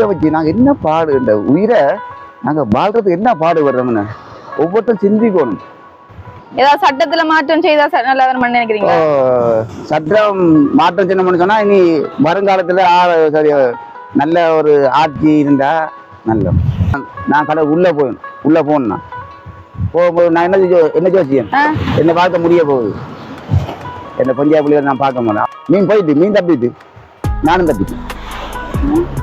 உயிரை வச்சு நாங்க என்ன பாடு இந்த உயிரை நாங்க வாழ்றதுக்கு என்ன பாடு வர்றோம்னு ஒவ்வொருத்தரும் சிந்திக்கணும். ஏதாவது சட்டத்துல மாற்றம் செய்தா நல்லா வரும்னு நினைக்கிறீங்களா? இப்போ சட்டம் மாற்றம் செய்யணும்னு சொன்னா இனி வருங்காலத்துல சரி நல்ல ஒரு ஆட்சி இருந்தா நல்ல நான் கடை உள்ள போயணும் உள்ள போகணும்னா. போகும்போது நான் என்ன என்ன ஜோசியம். என்ன பார்க்க முடிய போகுது. என்ன பஞ்சாப் நான் பார்க்க மாட்டேன் மீன் போயிட்டு மீன் தப்பிட்டு நானும் தப்பிட்டு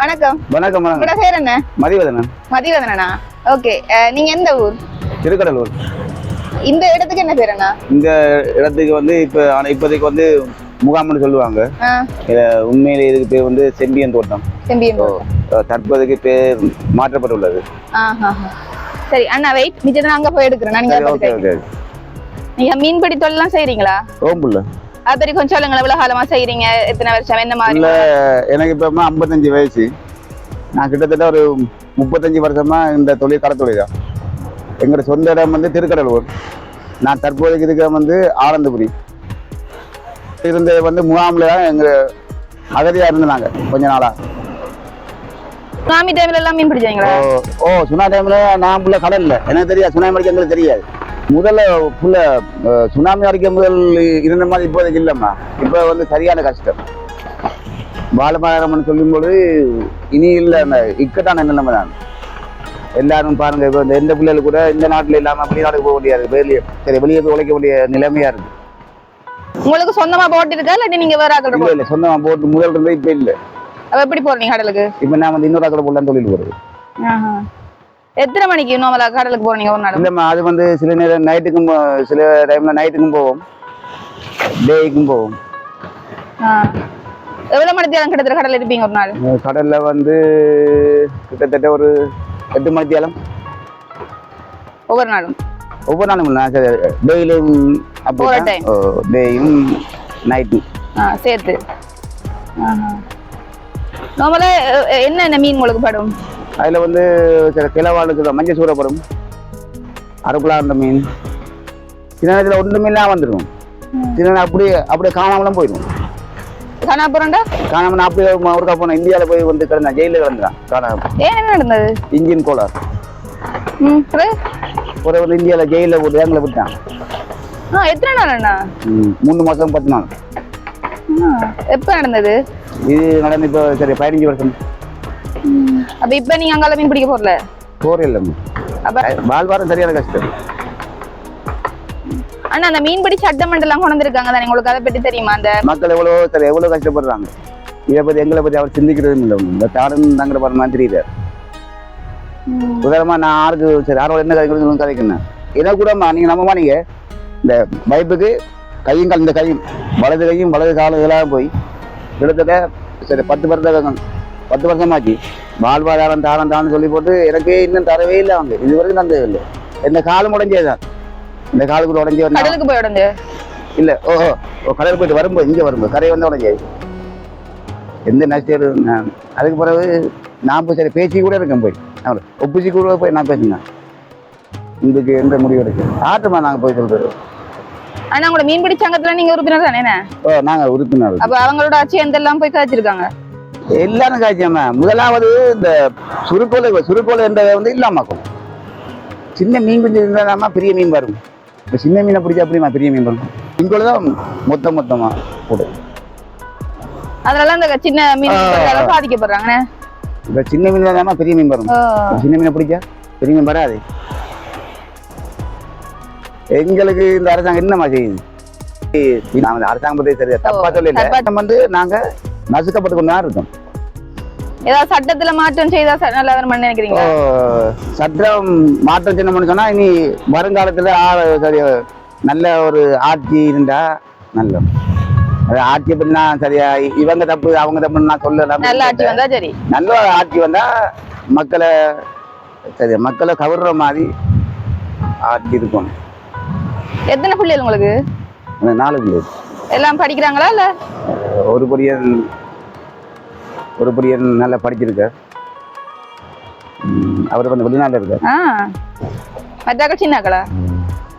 வணக்கம். வணக்கம் வணக்கம். உங்களோட பேர் என்ன? மதிவதனன். மதிவதனா ஓகே நீங்க எந்த ஊர்? திருக்கடலூர். இந்த இடத்துக்கு என்ன பேர் என்ன இந்த இடத்துக்கு வந்து இப்போ ஆனால் இப்போதைக்கு வந்து முகாம்னு சொல்லுவாங்க. உண்மையிலே இதுக்கு பேர் வந்து செம்பியன் தோட்டம். செம்பியன் அஹ் தற்போதைக்கு பேர் மாற்றப்பட்டுள்ளது. சரி அண்ணா வெயிட் மிச்சத்தை நான் அங்க போய் எடுக்கிறேன். நீங்க மீன்பிடி தொழிலாம் செய்றீங்களா? ஓம்புள்ள அதை பத்தி கொஞ்சம் சொல்லுங்களேன். எவ்வளவு காலமா செய்றீங்க. எத்தனை வருஷம்? என்ன மாதிரி? இல்ல எனக்கு இப்போ ஐம்பத்தஞ்சு வயசு. நான் கிட்டத்தட்ட ஒரு முப்பத்தஞ்சு வருஷமா இந்த தொழில் கடத்தொழில் தான். எங்களோட சொந்த இடம் வந்து திருக்கடலூர். நான் தற்போதைக்கு இருக்கிற வந்து ஆனந்தபுரி. இருந்தது வந்து முகாமில் தான் எங்க அகதியாக இருந்தாங்க கொஞ்ச நாளா. சுனாமி டைம்ல எல்லாம் மீன் பிடிச்சீங்களா ஓ ஓ சுனா டைம்ல நான் புள்ள கடல்ல. எனக்கு தெரியாது. சுனாமி அடிக்க எங்களுக்கு தெரியாது. முதல்ல அஹ், சுனாமி அடிக்க முதல் இருந்த மாதிரி இப்போதைக்கு இல்லைம்மா. இப்போ வந்து சரியான கஷ்டம். பாலமாரம்னு சொல்லும்போது இனி இல்லை இக்கட்டான நிலைமை தான். எல்லாரும் பாருங்க இப்போ இந்த எந்த பிள்ளைகள் கூட இந்த நாட்டில் இல்லாமல் வெளிநாட்டுக்கு போக முடியாது வெளியே சரி வெளியே போய் உழைக்க வேண்டிய நிலைமையா இருக்கு. உங்களுக்கு சொந்தமா போட்டு இருக்கா இல்லாட்டி நீங்க வேற ஆக்கள் இல்லை இல்லை சொந்தமாக போட்டு முதல் இருந்து இப்போ இல்லை. அப்ப எப்படி போறீங்க கடலுக்கு? இப்போ நான் வந்து இன்னொரு அக்கறை போடலாம் தொழில் போகிறது ஆஹா. எத்தனை மணிக்கு நார்மலா கடலுக்கு போறீங்க ஒரு நாள். இல்லைம்மா அது வந்து சில நேரம் நைட்டுக்கும் சில டைம்ல நைட்டுக்கும் போவோம். டேய்க்கும் போவோம். எவ்வளவு மணி நேரம் கிட்டத்தட்ட கடல்ல இருப்பீங்க ஒரு நாள்? கடல்ல வந்து கிட்டத்தட்ட ஒரு எட்டு மணி தேலம் ஒவ்வொரு நாளும்? ஒவ்வொரு நாளும் டெய்லியும் time. டேயும் நைட்டும் சேர்த்து. நார்மலா என்ன என்ன மீன் உங்களுக்கு படும் அதில் வந்து சில சொல்ல மஞ்சள் சூறப்படும் அரைக்குள்ளா அந்த மீன். சில நேரத்தில் ஒன்றுமே இல்லாம வந்துடும் சில நேரம் அப்படியே அப்படியே காணாமலாம் போயிடும். காணாம அப்படியே ஒருக்கா போனேன். இந்தியாவில் போய் வந்து கிடந்தேன். ஜெயிலில் கிடந்தான். காணாம. என்ன நடந்தது? இன்ஜின் கோளார்? ஒரு வந்து இந்தியாவில் ஜெயிலில் போட்டு ஏங்கில் விட்டான். எத்தனை நாள் அண்ணா? ம், மூணு மாதம் பத்து நாள். எப்ப நடந்தது? இது நடந்து இப்போ சரி பதினஞ்சு வருஷம். அப்ப இப்ப நீங்க அங்கால மீன் பிடிக்க போறல? போர் இல்லைங்க அப்ப வாழ்வாரம் சரியான கஷ்டம். அண்ணா அந்த மீன்பிடி சட்டமன்றம் எல்லாம் கொண்டு வந்திருக்காங்க தானே உங்களுக்கு அதை பத்தி தெரியுமா? அந்த மக்கள் எவ்வளோ சரி எவ்வளோ கஷ்டப்படுறாங்க. இதை பற்றி எங்களை பற்றி அவர் சிந்திக்கிறதும் இல்லை. இந்த தாடன் தங்குற பாரு மாதிரி தெரியல. உதாரணமாக நான் யாருக்கு சரி யாரோட என்ன கதைக்கணும் கதைக்கணும் இதை கூட நீங்கள் நம்ப மாட்டீங்க இந்த பைப்புக்கு கையும் கால் இந்த கையும் வலது கையும் வலது காலும் இதெல்லாம் போய் கிட்டத்தட்ட சரி பத்து வருஷம் பத்து வருஷமாச்சு. வாழ்வாதாரம் தானம் தானம் சொல்லி போட்டு எனக்கு இன்னும் தரவே இல்லை அவங்க. இது வரைக்கும் தந்தது இல்லை. இந்த காலம் உடஞ்சேதான் இந்த காலுக்குள்ள உடஞ்சி கடலுக்கு போய் உடஞ்சு இல்ல ஓஹோ. ஓ கடல் போயிட்டு வரும்போது இங்க வரும்போது கரை வந்து உடனே எந்த நஷ்டம் அதுக்கு பிறகு நான் போய் சரி பேசி கூட இருக்கேன் போய். ஒப்பிச்சு கூட போய் நான் பேசினேன். இதுக்கு எந்த முடிவு இருக்கு ஆட்டமா நாங்க போய் சொல்றது. ஆனா உங்களோட மீன்பிடி சங்கத்துல நீங்க உறுப்பினர் தானே? ஓ நாங்க உறுப்பினர் அப்ப அவங்களோட ஆட்சி எந்தெல்லாம் போய் காய்ச்சிருக்காங்க? எல்லாரும் காய்ச்சாம முதலாவது இந்த சுருக்கோலை சுருக்கோலை என்றதை வந்து இல்லாமக்கும். சின்ன மீன் குஞ்சு இருந்தாதாம்மா பெரிய மீன் வரும். இப்போ சின்ன மீனை பிடிச்சா அப்படிமா பெரிய மீன் வரும்? இங்கோல தான் மொத்த மொத்தமா போடும் அதனால அந்த சின்ன மீன் பாதிக்கப்படுறாங்க இப்போ சின்ன மீன் தான் பெரிய மீன் வரும். சின்ன மீனை பிடிச்சா பெரிய மீன் வராது. எங்களுக்கு இந்த அரசாங்கம் என்னமா செய்யுது? பத்தி சரியா தப்பா சொல்லல. வந்து நாங்க நசுக்கப்பட்டு கொண்டு தான் இருக்கோம். ஏதாவது சட்டத்துல மாற்றம் செய்தா நல்லா வரும்னு ஓ, நினைக்கிறீங்க சட்டம் மாற்றம் சின்னம்னு சொன்னா இனி வருங்காலத்துல நல்ல ஒரு ஆட்சி இருந்தா நல்ல பத்தி நான் சரியா இவங்க தப்பு அவங்க தப்புன்னு நான் சொல்லலாம் நல்ல ஆட்சி வந்தா சரி. நல்ல ஆட்சி வந்தா மக்களை சரி மக்களை கவர்ற மாதிரி ஆட்சி இருக்கும். எத்தனை பிள்ளைகள் உங்களுக்கு? நாலு பிள்ளை எல்லாம் படிக்கிறாங்களா இல்ல? ஒரு பொடியன் ஒரு பொடியன் நல்லா படிச்சிருக்கார். ம், அவர் வந்து வெளிநாட்டில் இருக்கார். ஆ மற்றாக்கள் சின்னாக்களா?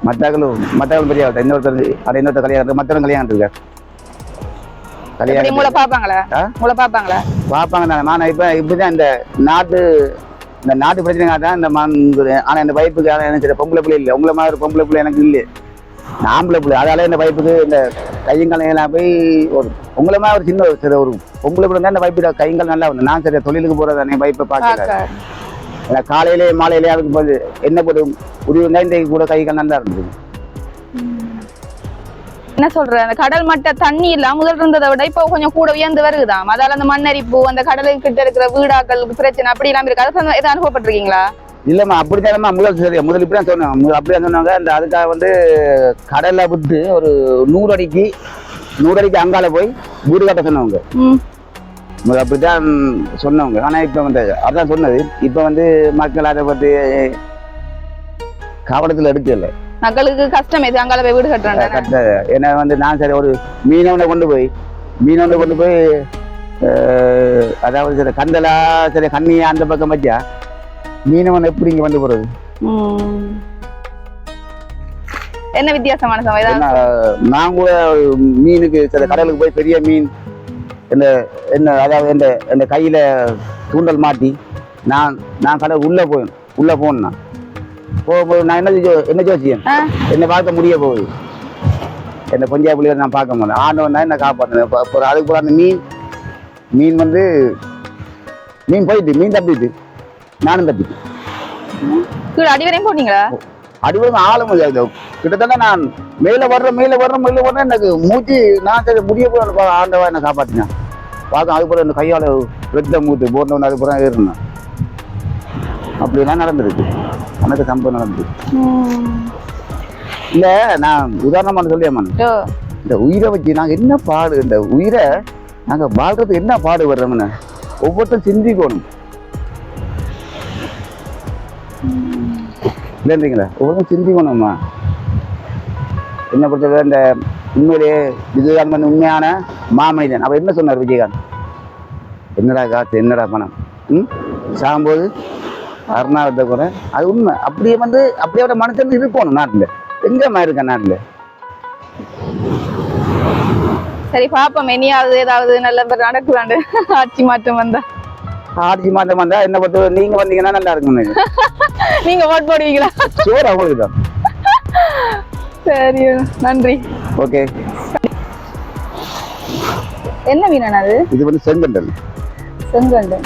மற்றவங்களும் மற்றவங்களும் பெரிய ஆள் இன்னொருத்தர் அது இன்னொருத்தர் கல்யாணம் மற்றவங்க கல்யாணம் இருக்கார். கல்யாணம் உங்களை பாப்பாங்களா ஆ? உங்களை பாப்பாங்களா பார்ப்பாங்க நான் இப்போ இப்படிதான் இந்த நாட்டு இந்த நாட்டு பிரச்சனைக்காக தான் இந்த மண் ஆனால் இந்த பைப்புக்கு ஆனால் எனக்கு பொம்பளை பிள்ளை இல்லை. உங்களை மாதிரி பொம்பளை பிள்ளை எனக்கு இல்லை ஆம்பளை பிள்ளை. அதால இந்த பைப்புக்கு இந்த கையங்காலையெல்லாம் போய் ஒரு உங்களை மாதிரி ஒரு சின்ன ஒரு சரி ஒரு பிள்ளை தான் இந்த பைப்பு கையங்கால் நல்லா வந்து நான் சரி தொழிலுக்கு போகிறதானே பைப்பை பார்க்கல பாக்க ஏன்னா காலையிலே மாலையிலே அதுக்கு போது என்ன போட்டு உருவி இன்றைக்கு கூட கைகள் நல்லா இருந்தது. என்ன சொல்ற? அந்த கடல் மட்ட தண்ணி இல்ல முதல் இருந்ததை விட இப்போ கொஞ்சம் கூட உயர்ந்து வருகுதாம். அதால அந்த மண்ணரிப்பு அந்த கடலுக்கு கிட்ட இருக்கிற வீடாக்களுக்கு பிரச்சனை அப்படி எல்லாம் இருக்கு. அதை எதாவது அனுபவப்பட்டிருக்கீங்களா? இல்லைம்மா அப்படித்தானம்மா முதல் சரி முதல் இப்படி தான் சொன்னாங்க முதல் அப்படி தான் சொன்னாங்க. அந்த அதுக்காக வந்து கடலை விட்டு ஒரு நூறு அடிக்கு நூறு அடிக்கு அங்கால போய் வீடு கட்ட சொன்னவங்க. ம். முதல்ல அப்படித்தான் சொன்னவங்க. ஆனால் இப்போ வந்து அதான் சொன்னது. இப்போ வந்து மக்கள் அதை பற்றி கவனத்தில் எடுக்கல. மக்களுக்கு கஷ்டம். இது அங்கால போய் வீடு கட்டுறேன் கட்ட ஏன்னா வந்து நான் சரி ஒரு மீனவனை கொண்டு போய் மீனவனை கொண்டு போய் அதாவது சரி கந்தலா சரி கண்ணியா அந்த பக்கம் வச்சா மீனவன் எப்படி இங்கே வந்து போகிறது ம். என்ன வித்தியாசமான ஏன்னா நான் கூட மீனுக்கு சில கடலுக்கு போய் பெரிய மீன் இந்த என்ன அதாவது இந்த இந்த கையில் தூண்டல் மாட்டி நான் நான் கடல் உள்ளே போய் உள்ளே போனேன் போகும்போது நான் என்ன என்ன ஜோசியம்? ஆ. என்னை பார்க்க முடிய போகுது. என்னை பிள்ளைகளை நான் பார்க்க மாட்டேன் ஆண்டவன் தான் என்னை காப்பாற்றினேன் அதுக்கு போகிற அந்த மீன் மீன் வந்து மீன் போயிட்டு மீன் தப்பிட்டு. நானும் தப்பிட்டு கீழே அடிவரையும் போனீங்களா? அடிவரும் ஆழ முடியாது கிட்டத்தட்ட நான் மேல வர்ற மேல வர்ற மேல வர்ற எனக்கு மூச்சு நான் சரி முடிய போய் ஆண்டவா என்னை காப்பாத்தினேன் பார்க்க அதுக்கப்புறம் இந்த கையால ரத்தம் மூத்து போட்டவன் அதுக்கப்புறம் ஏறினேன். அப்படிலாம் நடந்திருக்கு. எனக்கு சம்பவம் நடந்திருக்கு. இல்ல நான் உதாரணமான சொல்லியம்மா ஓ, இந்த உயிரை வச்சு நாங்க என்ன பாடு இந்த உயிரை நாங்க வாழ்றதுக்கு என்ன பாடு வர்றோம்னு ஒவ்வொருத்தரும் சிந்திக்கணும். இல்லைன்றீங்களா ஒவ்வொருத்தரும் சிந்திக்கணும்மா. என்ன பொறுத்தவரை இந்த உண்மையிலேயே விஜயகாந்த் வந்து உண்மையான மாமனிதன். அவர் என்ன சொன்னார் விஜயகாந்த்? என்னடா காசு என்னடா பணம்? ம்? சாகும்போது அருணாவத்தை கூட அது உண்மை. அப்படியே வந்து அப்படியே ஒரு மனுஷன் இருக்கணும் நாட்டில். எங்கம்மா இருக்க நாட்டில்? சரி பாப்போம். இனியாவது ஏதாவது நல்ல நடக்குதாண்டு ஆட்சி மாற்றம் வந்தா. ஆட்சி மாற்றம் வந்தா என்ன பொறுத்தவரை நீங்க வந்தீங்கன்னா நல்லா இருக்கும். நீங்க ஓட் போடுவீங்களா? சோறு அவங்களுக்கு தான். சரி நன்றி. ஓகே என்ன மீன் அது? இது வந்து செங்கண்டல். செங்கண்டு